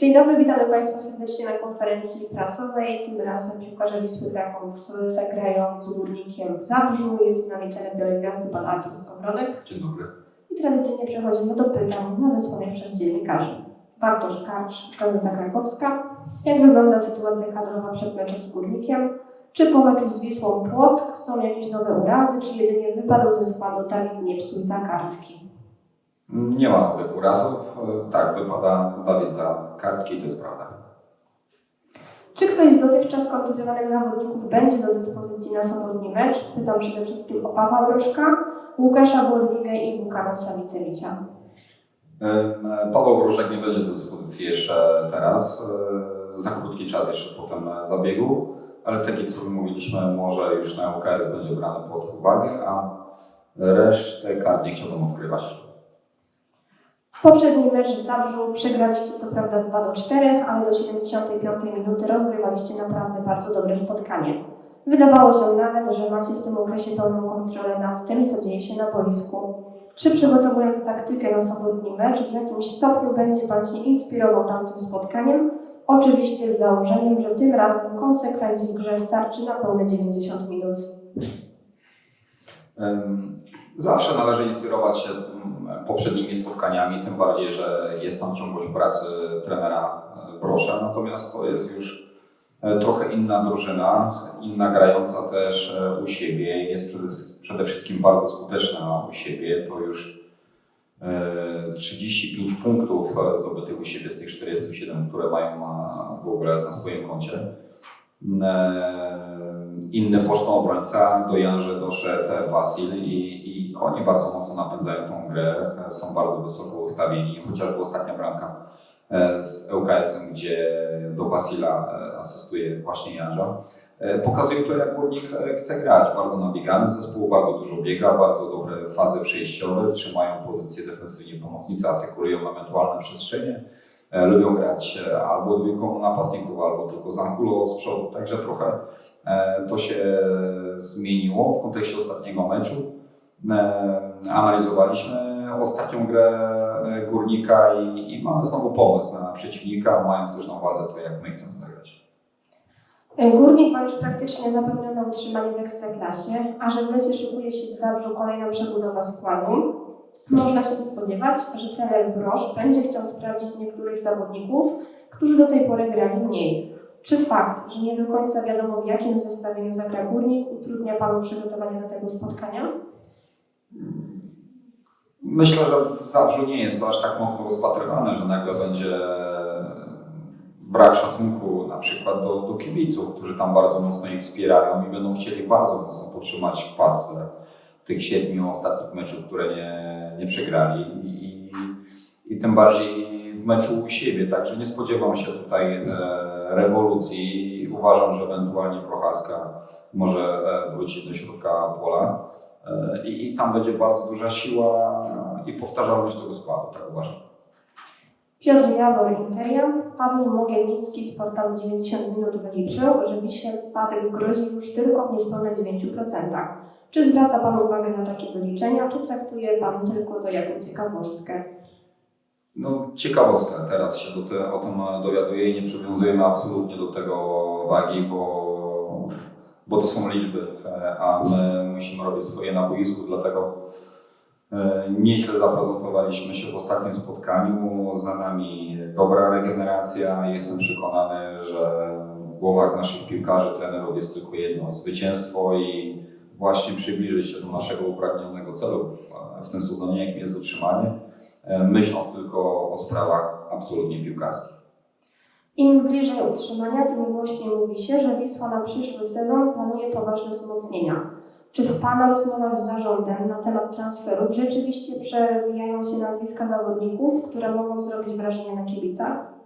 Dzień dobry, witamy Państwa serdecznie na konferencji prasowej. Tym razem piłkarze Wisły Kraków zagrają z Górnikiem w Zabrzu. Jest z nami trener Białej Gwiazdy, pan Artur Skowronek. Dzień dobry. I tradycyjnie przechodzimy do pytań nadesłanych przez dziennikarzy. Bartosz Karcz, Gazeta Krakowska. Jak wygląda sytuacja kadrowa przed meczem z Górnikiem? Czy po meczu z Wisłą Płock są jakieś nowe urazy, czy jedynie wypadł ze składu Dawid Niepsuj za kartki? Nie ma nowych urazów. Tak, wypada Dawid za kartki, to jest prawda. Czy ktoś z dotychczas kontuzjowanych zawodników będzie do dyspozycji na sobotni mecz? Pytam przede wszystkim o Pawła Wróżka, Łukasza Borligę i Łukana Sawicewicza. Paweł Wróżek nie będzie do dyspozycji jeszcze teraz. E, Za krótki czas jeszcze potem zabiegu, ale tak jak sobie mówiliśmy, może już na UKS będzie brany pod uwagę, a resztę kart nie chciałbym odkrywać. Poprzedni mecz w Zabrzu przegraliście co prawda 2 do 4, ale do 75 minuty rozgrywaliście naprawdę bardzo dobre spotkanie. Wydawało się nawet, że macie w tym okresie pełną kontrolę nad tym, co dzieje się na boisku. Czy przygotowując taktykę na sobotni mecz, w jakimś stopniu będzie Pan się inspirował tamtym spotkaniem? Oczywiście z założeniem, że tym razem konsekwencji w grze starczy na pełne 90 minut. Zawsze należy inspirować się mm, poprzednimi spotkaniami, tym bardziej, że jest tam ciągłość pracy trenera e, Brosza, natomiast to jest już e, trochę inna drużyna, inna grająca też e, u siebie, jest przede, wszystkim bardzo skuteczna u siebie, to już e, 35 punktów zdobytych u siebie z tych 47, które mają w ogóle na swoim koncie. E, Inny pocztą obrońca, do Janże doszedł Wasil i, i oni bardzo mocno napędzają tą grę, e, są bardzo wysoko ustawieni, chociażby ostatnia bramka e, z ŁKS-em, gdzie do Wasila e, asystuje właśnie Janża. E, Pokazuje to, jak Górnik chce grać. Bardzo nabiegany zespół, bardzo dużo biega, bardzo dobre fazy przejściowe, trzymają pozycję defensywnie pomocnicy, asekurują ewentualne przestrzenie. E, Lubią grać e, albo dwójką napastników, albo tylko z Angulo z przodu, także trochę e, to się zmieniło w kontekście ostatniego meczu. Analizowaliśmy ostatnią grę Górnika i, i mamy znowu pomysł na przeciwnika, mając też na uwadze to, jak my chcemy zagrać. Górnik ma już praktycznie zapewnione utrzymanie w Ekstraklasie, a że w lecie szykuje się w Zabrzu kolejna przebudowa składu, można się spodziewać, że trener Brosz będzie chciał sprawdzić niektórych zawodników, którzy do tej pory grali mniej. Czy fakt, że nie do końca wiadomo w jakim zestawieniu zagra Górnik utrudnia Panu przygotowanie do tego spotkania? Myślę, że w Zabrzu nie jest to aż tak mocno rozpatrywane, że nagle będzie brak szacunku na przykład do, do kibiców, którzy tam bardzo mocno ich wspierają i będą chcieli bardzo mocno podtrzymać pas tych siedmiu ostatnich meczów, które nie, nie przegrali i, i, tym bardziej w meczu u siebie, także nie spodziewam się tutaj e, rewolucji. Uważam, że ewentualnie Prochaska może e, wrócić do środka pola. E, I, I tam będzie bardzo duża siła i powtarzalność tego składu, tak uważam. Piotr Jawor, Interian, Paweł Mogielnicki z portalu 90 minut wyliczył, że Wiśle spadek grozi już tylko w niespełna 9%. Czy zwraca Pan uwagę na takie wyliczenia, czy traktuje Pan tylko to jako ciekawostkę? No, ciekawostka, teraz się do te, o tym dowiaduję i nie przywiązujemy absolutnie do tego wagi, bo, bo to są liczby, e, a my musimy robić swoje na boisku, dlatego e, nieźle zaprezentowaliśmy się w ostatnim spotkaniu. Za nami dobra regeneracja. Jestem przekonany, że w głowach naszych piłkarzy, trenerów jest tylko jedno zwycięstwo i właśnie przybliżyć się do naszego upragnionego celu w, tym sezonie, jakim jest utrzymanie, e, myśląc tylko o sprawach absolutnie piłkarskich. Im bliżej utrzymania, tym głośniej mówi się, że Wisła na przyszły sezon planuje poważne wzmocnienia. Czy w Pana rozmowach z zarządem na temat transferów rzeczywiście przewijają się nazwiska zawodników, które mogą zrobić wrażenie na kibicach?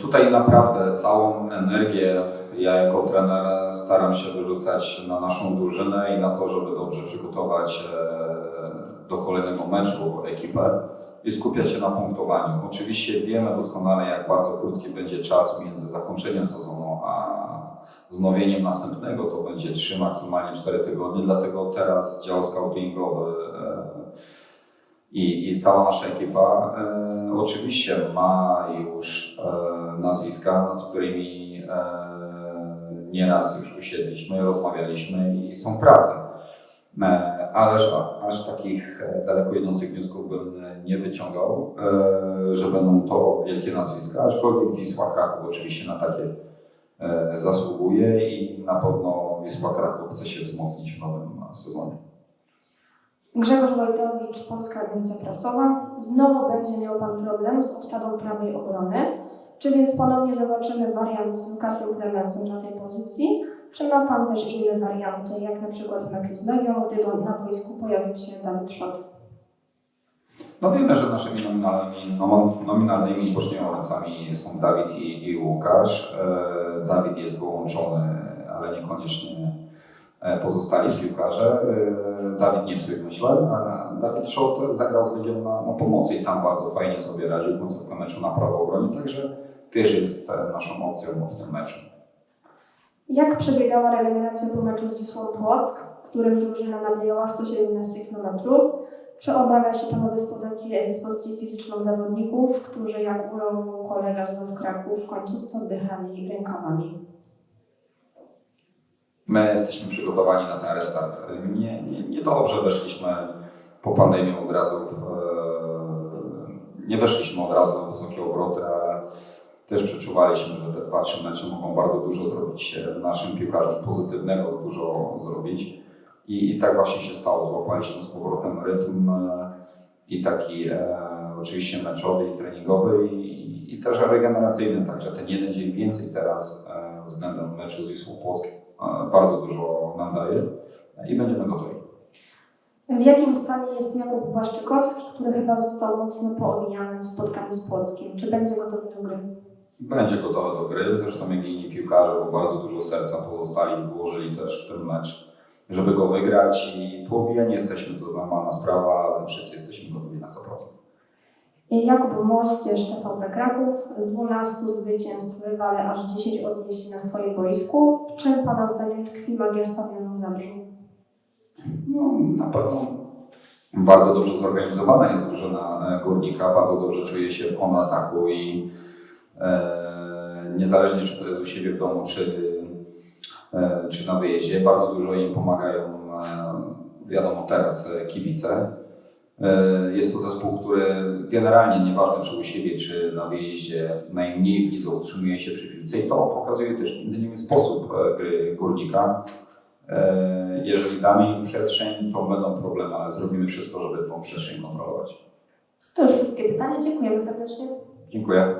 Tutaj naprawdę całą energię ja jako trener staram się wyrzucać na naszą drużynę i na to, żeby dobrze przygotować e, do kolejnego meczu ekipę i skupiać się na punktowaniu. Oczywiście wiemy doskonale, jak bardzo krótki będzie czas między zakończeniem sezonu a wznowieniem następnego. To będzie 3, maksymalnie 4 tygodnie, dlatego teraz dział scoutingowy e, I, I cała nasza ekipa e, oczywiście ma już e, nazwiska, nad którymi e, nieraz już usiedliśmy, rozmawialiśmy i są prace. E, Ależ aż takich e, daleko idących wniosków bym nie wyciągał, e, że będą to wielkie nazwiska, aczkolwiek Wisła Kraków oczywiście na takie e, zasługuje i na pewno Wisła Kraków chce się wzmocnić w nowym sezonie. Grzegorz Wojtowicz, Polska Agencja Prasowa. Znowu będzie miał Pan problem z obsadą prawej obrony. Czy więc ponownie zobaczymy wariant z Lukasem Klemencem na tej pozycji? Czy ma Pan też inne warianty, jak na przykład w meczu z Legią, gdy na boisku pojawił się Dawid Szot? No wiemy, że naszymi nominalnymi, no, nominalnymi bocznymi są Dawid i, i Łukasz. E, Dawid jest wyłączony, ale niekoniecznie pozostali piłkarze. E, Dawid nie psuje myślę, Dawid Szot zagrał z Legią na, na pomocy i tam bardzo fajnie sobie radził końcówkę meczu na prawo obronie, także też jest e, naszą opcją w tym meczu. Jak przebiegała regeneracja po meczu z Wisłą Płock, którym drużyna nabiegała 117 km? Czy obawia się Pan o dyspozycję, dyspozycję fizyczną zawodników, którzy jak ulał kolega z Kraków w końcówce oddychali rękawami? My jesteśmy przygotowani na ten restart. Nie, nie, nie dobrze weszliśmy po pandemii od razu w, e, nie weszliśmy od razu na wysokie obroty, ale też przeczuwaliśmy, że te dwa, trzy mecze mogą bardzo dużo zrobić naszym piłkarzom pozytywnego, dużo zrobić. I, I tak właśnie się stało. Złapaliśmy z powrotem rytm e, i taki e, oczywiście meczowy i treningowy i, i, i też regeneracyjny. Także ten jeden dzień więcej teraz e, względem meczu z Wisłą Płock bardzo dużo nam daje i będziemy gotowi. W jakim stanie jest Jakub Błaszczykowski, który chyba został mocno poomijany w spotkaniu z Płockiem? Czy będzie gotowy do gry? Będzie gotowy do gry, zresztą jak inni piłkarze, bo bardzo dużo serca pozostali włożyli też w ten mecz, żeby go wygrać i poobijani jesteśmy, to normalna sprawa, ale wszyscy jesteśmy gotowi na 100%. Jakub Mościerz, TVP Kraków. Z 12 zwycięstw rywale aż 10 odnieśli na swoim boisku. W czym Pana zdaniem tkwi magia stadionu Zabrzu? No, na pewno bardzo dobrze zorganizowana jest drużyna e, Górnika, bardzo dobrze czuje się w kontrataku i e, niezależnie czy to jest u siebie w domu, czy, e, czy na wyjeździe, bardzo dużo im pomagają, e, wiadomo teraz, e, kibice. E, Jest to zespół, który generalnie, nieważne czy u siebie, czy na wyjeździe, najmniej widzą, utrzymuje się przy piłce i to pokazuje też między innymi sposób e, gry Górnika. E, Jeżeli damy im przestrzeń, to będą problemy, ale zrobimy wszystko, żeby tą przestrzeń kontrolować. To już wszystkie pytania. Dziękujemy serdecznie. Dziękuję.